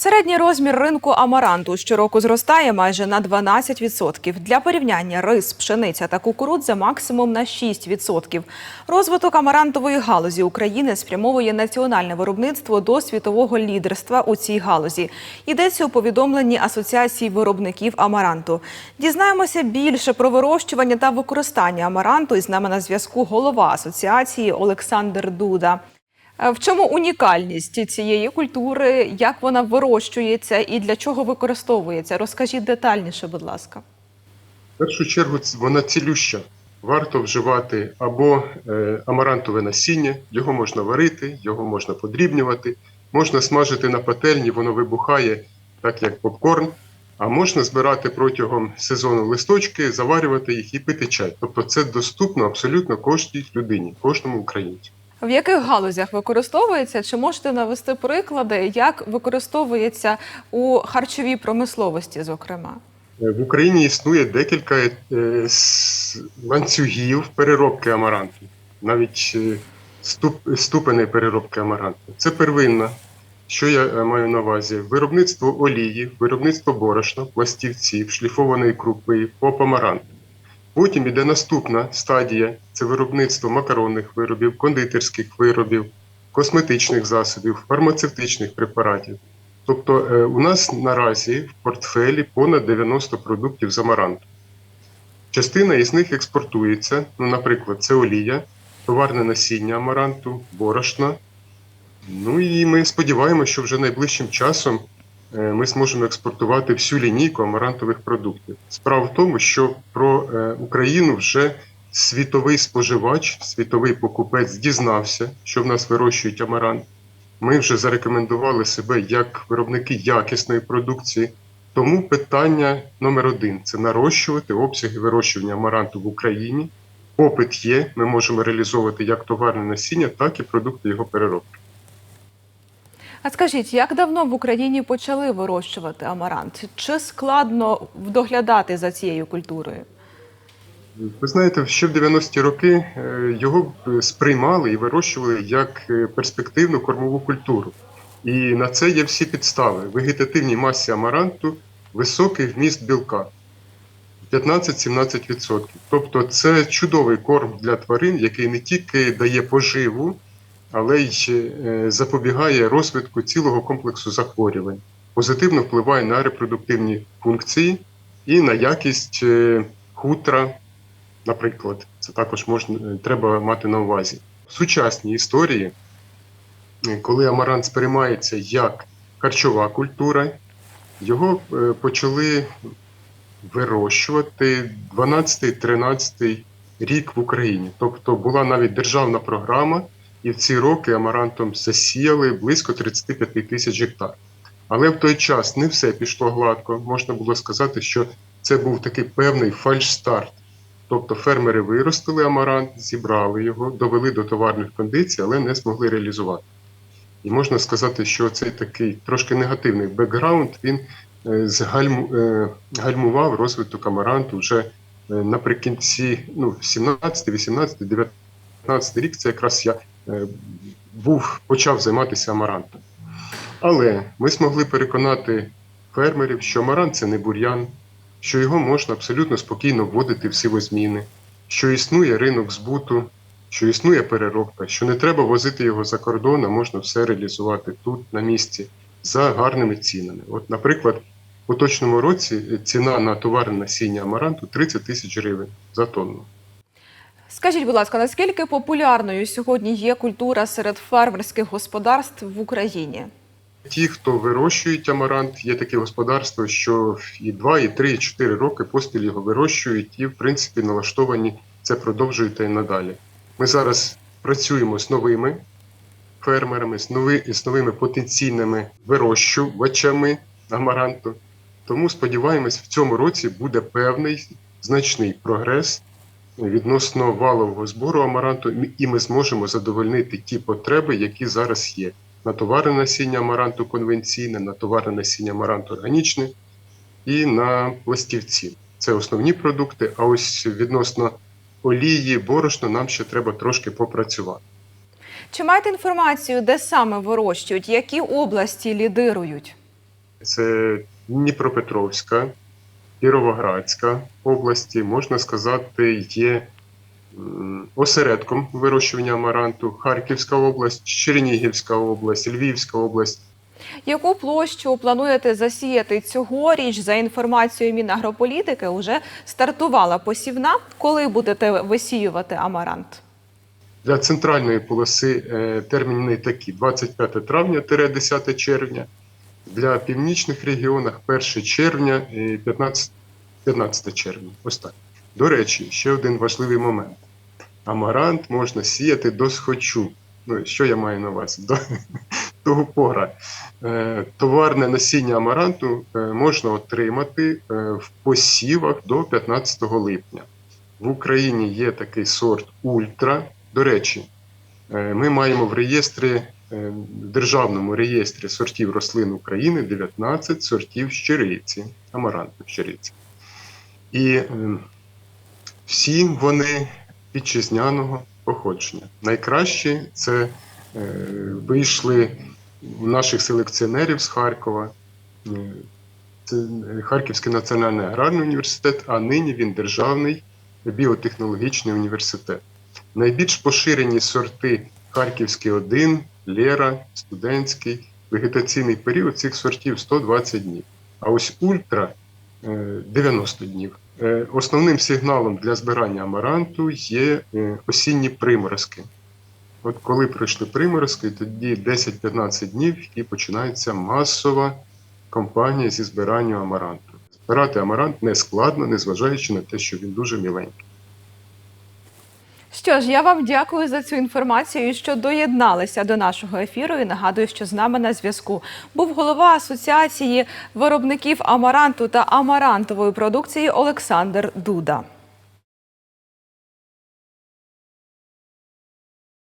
Середній розмір ринку амаранту щороку зростає майже на 12%. Для порівняння рис, пшениця та кукурудза максимум на 6%. Розвиток амарантової галузі України спрямовує національне виробництво до світового лідерства у цій галузі. Йдеться у повідомленні Асоціації виробників амаранту. Дізнаємося більше про вирощування та використання амаранту. І з нами на зв'язку голова асоціації Олександр Дуда. Е, В чому унікальність цієї культури, як вона вирощується і для чого використовується? Розкажіть детальніше, будь ласка. В першу чергу вона цілюща. Варто вживати або е, амарантове насіння, його можна варити, його можна подрібнювати, можна смажити на пательні, воно вибухає так, як попкорн. А можна збирати протягом сезону листочки, заварювати їх і пити чай. Тобто це доступно абсолютно кожній людині, кожному українцю. В яких галузях використовується? Чи можете навести приклади, як використовується у харчовій промисловості, зокрема? В Україні існує декілька е, ланцюгів переробки амаранту, навіть е, ступеней переробки амаранту. Це первинна. Що я е, маю на увазі? Виробництво олії, виробництво борошна, пластівців, шліфованої крупи, поп амаранту. Потім іде наступна стадія це виробництво макаронних виробів, кондитерських виробів, косметичних засобів, фармацевтичних препаратів. Тобто е, у нас наразі в портфелі понад 90 продуктів з амаранту. Частина із них експортується, ну, наприклад, це олія, товарне насіння амаранту, борошна. Ну і ми сподіваємося, що вже найближчим часом ми зможемо експортувати всю лінійку амарантових продуктів. Справа в тому, що про е, Україну вже світовий споживач, світовий покупець дізнався, що в нас вирощують амарант. Ми вже зарекомендували себе як виробники якісної продукції. Тому питання номер один це нарощувати обсяги вирощування амаранту в Україні. Попит є, ми можемо реалізовувати як товарне насіння, так і продукти його переробки. А скажіть, як давно в Україні почали вирощувати амарант? Чи складно доглядати за цією культурою? Ви знаєте, ще в 90-ті роки е, його сприймали і вирощували як е, перспективну кормову культуру. І на це є всі підстави. Вегетативній масі амаранту високий вміст білка 15-17%. Тобто це чудовий корм для тварин, який не тільки дає поживу, але й е, запобігає розвитку цілого комплексу захворювань, позитивно впливає на репродуктивні функції і на якість е, хутра, наприклад. Це також можна е, треба мати на увазі. В сучасній історії, коли амарант сприймається як харчова культура, його почали вирощувати 12-13 рік в Україні. Тобто була навіть державна програма, і в ці роки амарантом засіяли близько 35 тисяч гектар. Але в той час не все пішло гладко. Можна було сказати, що це був такий певний фальш-старт. Тобто фермери виростили амарант, зібрали його, довели до товарних кондицій, але не змогли реалізувати. І можна сказати, що цей такий трошки негативний бекграунд він е, е, гальмував розвиток амаранту вже е, наприкінці ну, 17, 18, 19 рік. Це якраз я був почав займатися амарантом. Але ми змогли переконати фермерів, що амарант це не бур'ян, що його можна абсолютно спокійно вводити в сівозміни, що існує ринок збуту, що існує переробка, що не треба возити його за кордон, а можна все реалізувати тут, на місці, за гарними цінами. От, наприклад, у поточному році ціна на товарне насіння амаранту 30 тисяч гривень за тонну. Скажіть, будь ласка, наскільки популярною сьогодні є культура серед фермерських господарств в Україні? Ті, хто вирощують амарант, є таке господарство, що і 2, і 3, і 4 роки поспіль його вирощують і, в принципі, налаштовані це продовжують і надалі. Ми зараз працюємо з новими фермерами, з, нови, з новими потенційними вирощувачами амаранту. Тому сподіваємось, в цьому році буде певний значний прогрес відносно валового збору амаранту, і ми зможемо задовольнити ті потреби, які зараз є на товарне насіння амаранту конвенційне, на товарне насіння амаранту органічне і на пластівці. Це основні продукти. А ось відносно олії, борошна нам ще треба трошки попрацювати. Чи маєте інформацію, де саме вирощують, які області лідирують? це Дніпропетровська, Кіровоградська області, можна сказати, є осередком вирощування амаранту, Харківська область, Чернігівська область, Львівська область. Яку площу плануєте засіяти цьогоріч? За інформацією Мінагрополітики, уже стартувала посівна. Коли будете висіювати амарант? Для центральної полоси е, терміни такі: 25 травня 10 червня. Для північних регіонах 1 червня і 15, 15 червня. Ось так. До речі, ще один важливий момент. Амарант можна сіяти до схочу. Ну, що я маю на увазі? До того пора. Е, Товарне насіння амаранту е, можна отримати е, в посівах до 15 липня. В Україні є такий сорт Ультра. До речі, ми маємо в реєстрі, державному реєстрі сортів рослин України 19 сортів щириці, амаранту щириці. І е, всі вони вітчизняного походження. Найкращі це е, вийшли у наших селекціонерів з Харкова. Е, е, Харківський національний аграрний університет, а нині він державний біотехнологічний університет. Найбільш поширені сорти Харківський 1, Лера, студентський. Вегетаційний період цих сортів 120 днів. А ось ультра е, 90 днів. Е, Основним сигналом для збирання амаранту є е, осінні приморозки. От коли прийшли приморозки, тоді 10-15 днів і починається масова кампанія зі збиранням амаранту. Збирати амарант не складно, незважаючи на те, що він дуже міленький. Що ж, я вам дякую за цю інформацію, що доєдналися до нашого ефіру. І нагадую, що з нами на зв'язку був голова асоціації виробників амаранту та амарантової продукції Олександр Дуда.